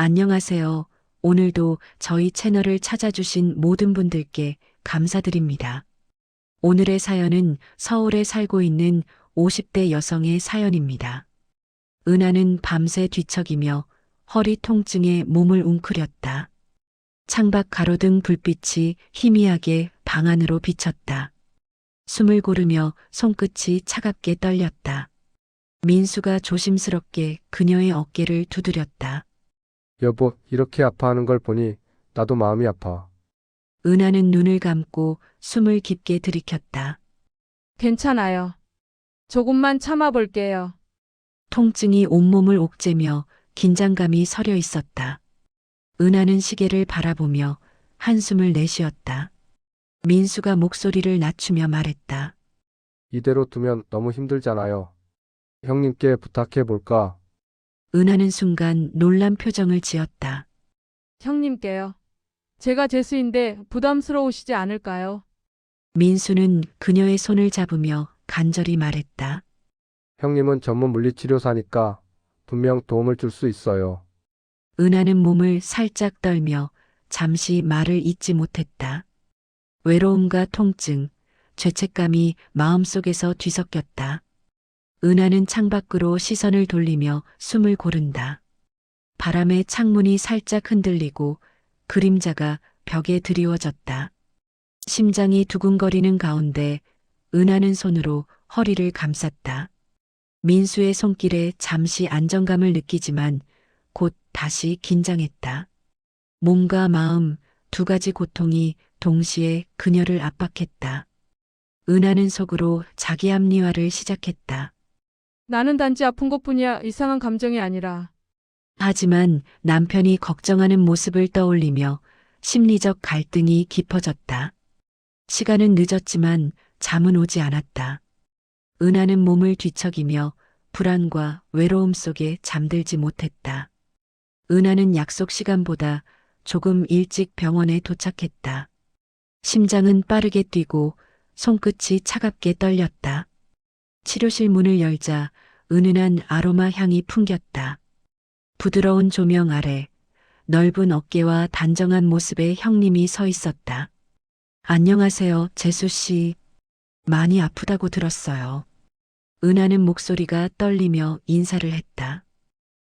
안녕하세요. 오늘도 저희 채널을 찾아주신 모든 분들께 감사드립니다. 오늘의 사연은 서울에 살고 있는 50대 여성의 사연입니다. 은하는 밤새 뒤척이며 허리 통증에 몸을 웅크렸다. 창밖 가로등 불빛이 희미하게 방 안으로 비쳤다. 숨을 고르며 손끝이 차갑게 떨렸다. 민수가 조심스럽게 그녀의 어깨를 두드렸다. 여보, 이렇게 아파하는 걸 보니 나도 마음이 아파. 은하는 눈을 감고 숨을 깊게 들이켰다. 괜찮아요. 조금만 참아볼게요. 통증이 온몸을 옥죄며 긴장감이 서려 있었다. 은하는 시계를 바라보며 한숨을 내쉬었다. 민수가 목소리를 낮추며 말했다. 이대로 두면 너무 힘들잖아요. 형님께 부탁해 볼까? 은하는 순간 놀란 표정을 지었다. 형님께요. 제가 제수인데 부담스러우시지 않을까요? 민수는 그녀의 손을 잡으며 간절히 말했다. 형님은 전문 물리치료사니까 분명 도움을 줄 수 있어요. 은하는 몸을 살짝 떨며 잠시 말을 잇지 못했다. 외로움과 통증, 죄책감이 마음속에서 뒤섞였다. 은하는 창밖으로 시선을 돌리며 숨을 고른다. 바람에 창문이 살짝 흔들리고 그림자가 벽에 드리워졌다. 심장이 두근거리는 가운데 은하는 손으로 허리를 감쌌다. 민수의 손길에 잠시 안정감을 느끼지만 곧 다시 긴장했다. 몸과 마음 두 가지 고통이 동시에 그녀를 압박했다. 은하는 속으로 자기 합리화를 시작했다. 나는 단지 아픈 것뿐이야 이상한 감정이 아니라. 하지만 남편이 걱정하는 모습을 떠올리며 심리적 갈등이 깊어졌다. 시간은 늦었지만 잠은 오지 않았다. 은하는 몸을 뒤척이며 불안과 외로움 속에 잠들지 못했다. 은하는 약속 시간보다 조금 일찍 병원에 도착했다. 심장은 빠르게 뛰고 손끝이 차갑게 떨렸다. 치료실 문을 열자 은은한 아로마 향이 풍겼다. 부드러운 조명 아래 넓은 어깨와 단정한 모습의 형님이 서 있었다. 안녕하세요, 재수 씨. 많이 아프다고 들었어요. 은하는 목소리가 떨리며 인사를 했다.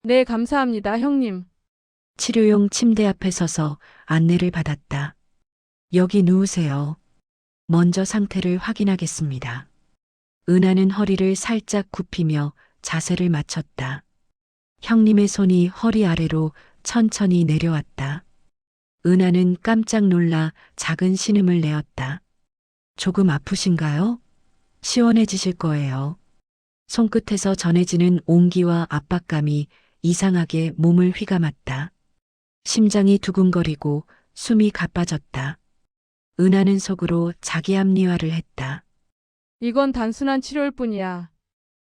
네, 감사합니다, 형님. 치료용 침대 앞에 서서 안내를 받았다. 여기 누우세요. 먼저 상태를 확인하겠습니다. 은하는 허리를 살짝 굽히며 자세를 맞췄다. 형님의 손이 허리 아래로 천천히 내려왔다. 은하는 깜짝 놀라 작은 신음을 내었다. 조금 아프신가요? 시원해지실 거예요. 손끝에서 전해지는 온기와 압박감이 이상하게 몸을 휘감았다. 심장이 두근거리고 숨이 가빠졌다. 은하는 속으로 자기 합리화를 했다. 이건 단순한 치료일 뿐이야.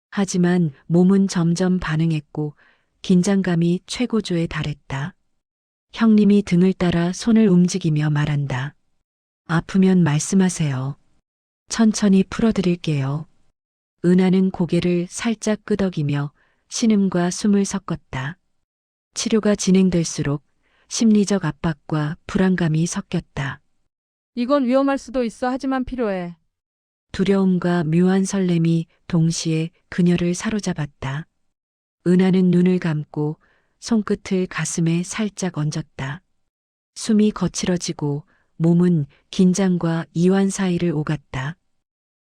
하지만 몸은 점점 반응했고 긴장감이 최고조에 달했다. 형님이 등을 따라 손을 움직이며 말한다. 아프면 말씀하세요. 천천히 풀어드릴게요. 은하는 고개를 살짝 끄덕이며 신음과 숨을 섞었다. 치료가 진행될수록 심리적 압박과 불안감이 섞였다. 이건 위험할 수도 있어 하지만 필요해. 두려움과 묘한 설렘이 동시에 그녀를 사로잡았다. 은하는 눈을 감고 손끝을 가슴에 살짝 얹었다. 숨이 거칠어지고 몸은 긴장과 이완 사이를 오갔다.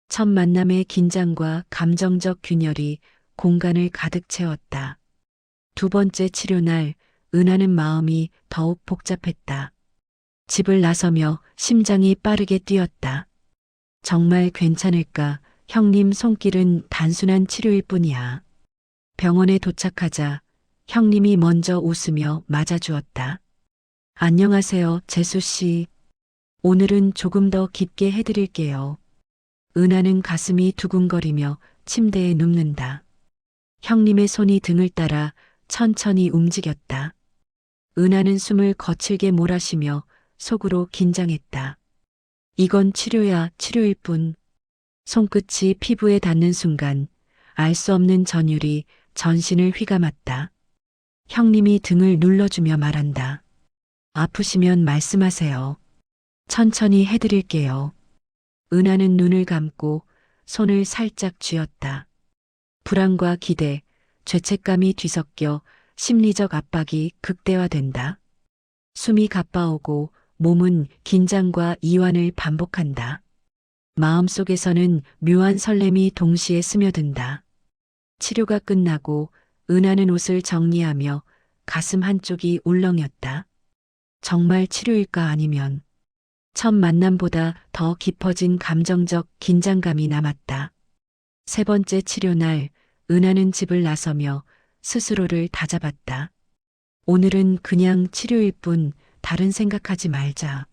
첫 만남의 긴장과 감정적 균열이 공간을 가득 채웠다. 두 번째 치료날 은하는 마음이 더욱 복잡했다. 집을 나서며 심장이 빠르게 뛰었다. 정말 괜찮을까? 형님 손길은 단순한 치료일 뿐이야. 병원에 도착하자 형님이 먼저 웃으며 맞아주었다. 안녕하세요, 재수 씨. 오늘은 조금 더 깊게 해드릴게요. 은하는 가슴이 두근거리며 침대에 눕는다. 형님의 손이 등을 따라 천천히 움직였다. 은하는 숨을 거칠게 몰아쉬며 속으로 긴장했다. 이건 치료야, 치료일 뿐. 손끝이 피부에 닿는 순간 알 수 없는 전율이 전신을 휘감았다. 형님이 등을 눌러주며 말한다. 아프시면 말씀하세요. 천천히 해드릴게요. 은하는 눈을 감고 손을 살짝 쥐었다. 불안과 기대, 죄책감이 뒤섞여 심리적 압박이 극대화된다. 숨이 가빠오고 몸은 긴장과 이완을 반복한다. 마음속에서는 묘한 설렘이 동시에 스며든다. 치료가 끝나고 은하는 옷을 정리하며 가슴 한쪽이 울렁였다. 정말 치료일까 아니면 첫 만남보다 더 깊어진 감정적 긴장감이 남았다. 세 번째 치료 날, 은하는 집을 나서며 스스로를 다잡았다. 오늘은 그냥 치료일 뿐 다른 생각하지 말자.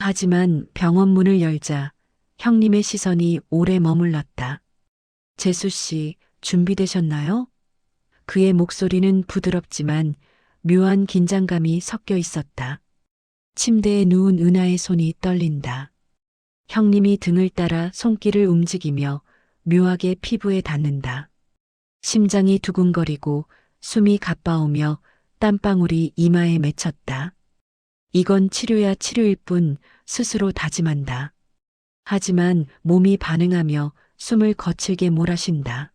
하지만 병원 문을 열자 형님의 시선이 오래 머물렀다. 재수 씨, 준비되셨나요? 그의 목소리는 부드럽지만 묘한 긴장감이 섞여 있었다. 침대에 누운 은하의 손이 떨린다. 형님이 등을 따라 손길을 움직이며 묘하게 피부에 닿는다. 심장이 두근거리고 숨이 가빠오며 땀방울이 이마에 맺혔다. 이건 치료야 치료일 뿐 스스로 다짐한다. 하지만 몸이 반응하며 숨을 거칠게 몰아쉰다.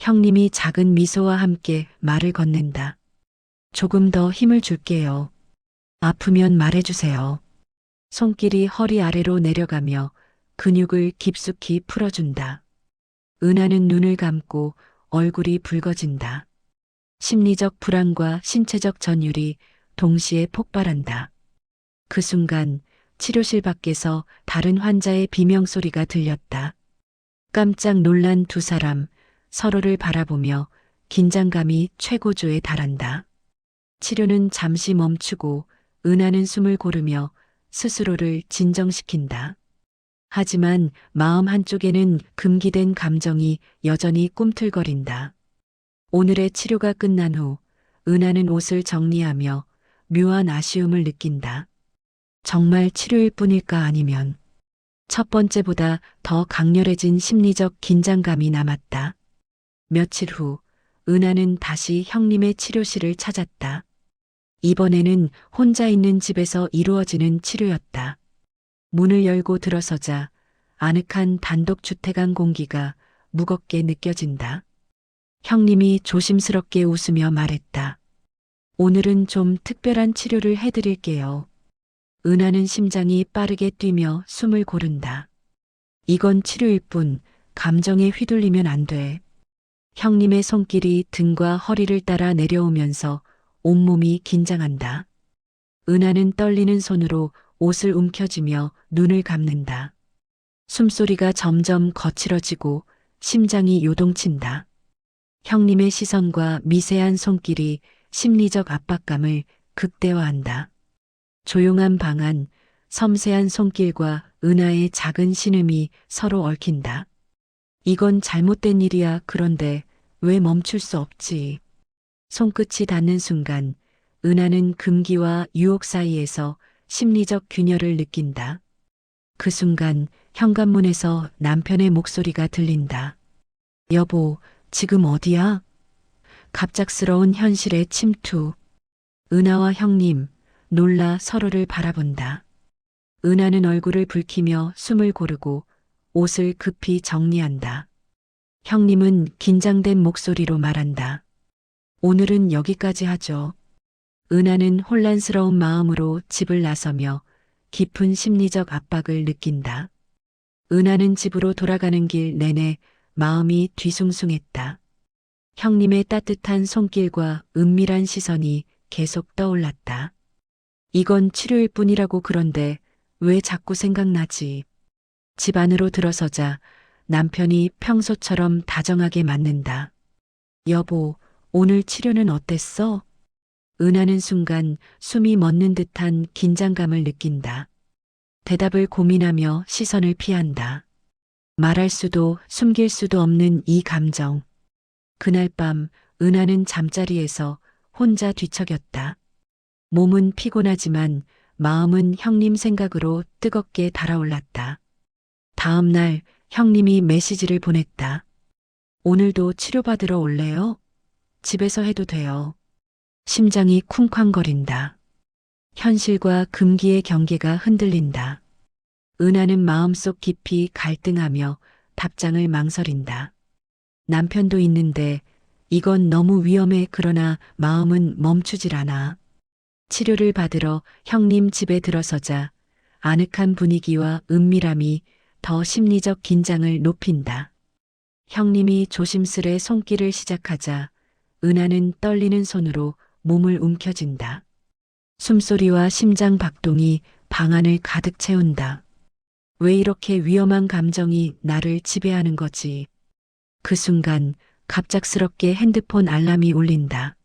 형님이 작은 미소와 함께 말을 건넨다. 조금 더 힘을 줄게요. 아프면 말해주세요. 손길이 허리 아래로 내려가며 근육을 깊숙이 풀어준다. 은하는 눈을 감고 얼굴이 붉어진다. 심리적 불안과 신체적 전율이 동시에 폭발한다. 그 순간 치료실 밖에서 다른 환자의 비명소리가 들렸다. 깜짝 놀란 두 사람 서로를 바라보며 긴장감이 최고조에 달한다. 치료는 잠시 멈추고 은하는 숨을 고르며 스스로를 진정시킨다. 하지만 마음 한쪽에는 금기된 감정이 여전히 꿈틀거린다. 오늘의 치료가 끝난 후 은하는 옷을 정리하며 묘한 아쉬움을 느낀다. 정말 치료일 뿐일까 아니면 첫 번째보다 더 강렬해진 심리적 긴장감이 남았다. 며칠 후 은하는 다시 형님의 치료실을 찾았다. 이번에는 혼자 있는 집에서 이루어지는 치료였다. 문을 열고 들어서자 아늑한 단독주택안 공기가 무겁게 느껴진다. 형님이 조심스럽게 웃으며 말했다. 오늘은 좀 특별한 치료를 해드릴게요. 은하는 심장이 빠르게 뛰며 숨을 고른다. 이건 치료일 뿐 감정에 휘둘리면 안 돼. 형님의 손길이 등과 허리를 따라 내려오면서 온몸이 긴장한다. 은하는 떨리는 손으로 옷을 움켜쥐며 눈을 감는다. 숨소리가 점점 거칠어지고 심장이 요동친다. 형님의 시선과 미세한 손길이 심리적 압박감을 극대화한다. 조용한 방 안, 섬세한 손길과 은하의 작은 신음이 서로 얽힌다. 이건 잘못된 일이야. 그런데 왜 멈출 수 없지? 손끝이 닿는 순간 은하는 금기와 유혹 사이에서 심리적 균열을 느낀다. 그 순간 현관문에서 남편의 목소리가 들린다. 여보, 지금 어디야? 갑작스러운 현실의 침투. 은하와 형님, 놀라 서로를 바라본다. 은하는 얼굴을 붉히며 숨을 고르고 옷을 급히 정리한다. 형님은 긴장된 목소리로 말한다. 오늘은 여기까지 하죠. 은하는 혼란스러운 마음으로 집을 나서며 깊은 심리적 압박을 느낀다. 은하는 집으로 돌아가는 길 내내 마음이 뒤숭숭했다. 형님의 따뜻한 손길과 은밀한 시선이 계속 떠올랐다. 이건 치료일 뿐이라고 그런데 왜 자꾸 생각나지? 집 안으로 들어서자 남편이 평소처럼 다정하게 맞는다. 여보, 오늘 치료는 어땠어? 은하는 순간 숨이 멎는 듯한 긴장감을 느낀다. 대답을 고민하며 시선을 피한다. 말할 수도 숨길 수도 없는 이 감정. 그날 밤 은하는 잠자리에서 혼자 뒤척였다. 몸은 피곤하지만 마음은 형님 생각으로 뜨겁게 달아올랐다. 다음 날 형님이 메시지를 보냈다. 오늘도 치료받으러 올래요? 집에서 해도 돼요. 심장이 쿵쾅거린다. 현실과 금기의 경계가 흔들린다. 은하는 마음속 깊이 갈등하며 답장을 망설인다. 남편도 있는데 이건 너무 위험해 그러나 마음은 멈추질 않아. 치료를 받으러 형님 집에 들어서자 아늑한 분위기와 은밀함이 더 심리적 긴장을 높인다. 형님이 조심스레 손길을 시작하자 은하는 떨리는 손으로 몸을 움켜쥔다. 숨소리와 심장 박동이 방 안을 가득 채운다. 왜 이렇게 위험한 감정이 나를 지배하는 거지? 그 순간 갑작스럽게 핸드폰 알람이 울린다.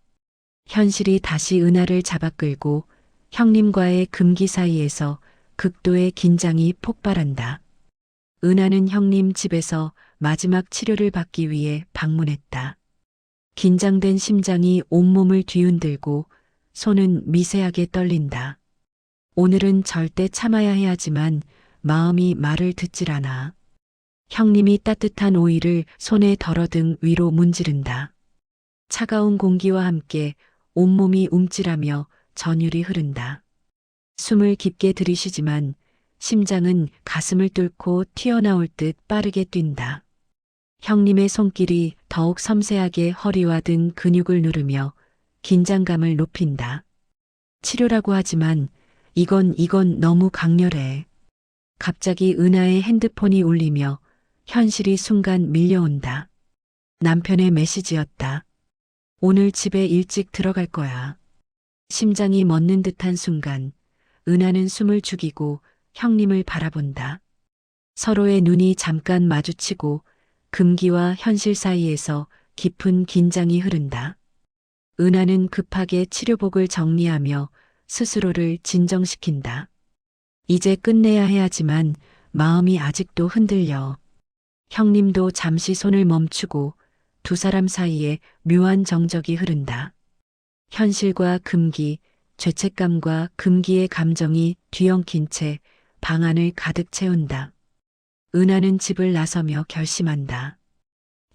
현실이 다시 은하를 잡아끌고 형님과의 금기 사이에서 극도의 긴장이 폭발한다. 은하는 형님 집에서 마지막 치료를 받기 위해 방문했다. 긴장된 심장이 온몸을 뒤흔들고 손은 미세하게 떨린다. 오늘은 절대 참아야 해야지만 마음이 말을 듣질 않아. 형님이 따뜻한 오이를 손에 덜어등 위로 문지른다. 차가운 공기와 함께 온몸이 움찔하며 전율이 흐른다. 숨을 깊게 들이쉬지만 심장은 가슴을 뚫고 튀어나올 듯 빠르게 뛴다. 형님의 손길이 더욱 섬세하게 허리와 등 근육을 누르며 긴장감을 높인다. 치료라고 하지만 이건 이건 너무 강렬해. 갑자기 은하의 핸드폰이 울리며 현실이 순간 밀려온다. 남편의 메시지였다. 오늘 집에 일찍 들어갈 거야. 심장이 멎는 듯한 순간 은하는 숨을 죽이고 형님을 바라본다. 서로의 눈이 잠깐 마주치고 금기와 현실 사이에서 깊은 긴장이 흐른다. 은하는 급하게 치료복을 정리하며 스스로를 진정시킨다. 이제 끝내야 해야지만 마음이 아직도 흔들려. 형님도 잠시 손을 멈추고 두 사람 사이에 묘한 정적이 흐른다. 현실과 금기, 죄책감과 금기의 감정이 뒤엉킨 채 방 안을 가득 채운다. 은하는 집을 나서며 결심한다.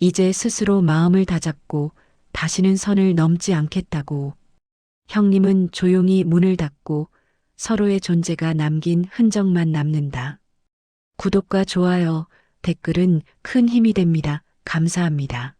이제 스스로 마음을 다잡고 다시는 선을 넘지 않겠다고. 형님은 조용히 문을 닫고 서로의 존재가 남긴 흔적만 남는다. 구독과 좋아요, 댓글은 큰 힘이 됩니다. 감사합니다.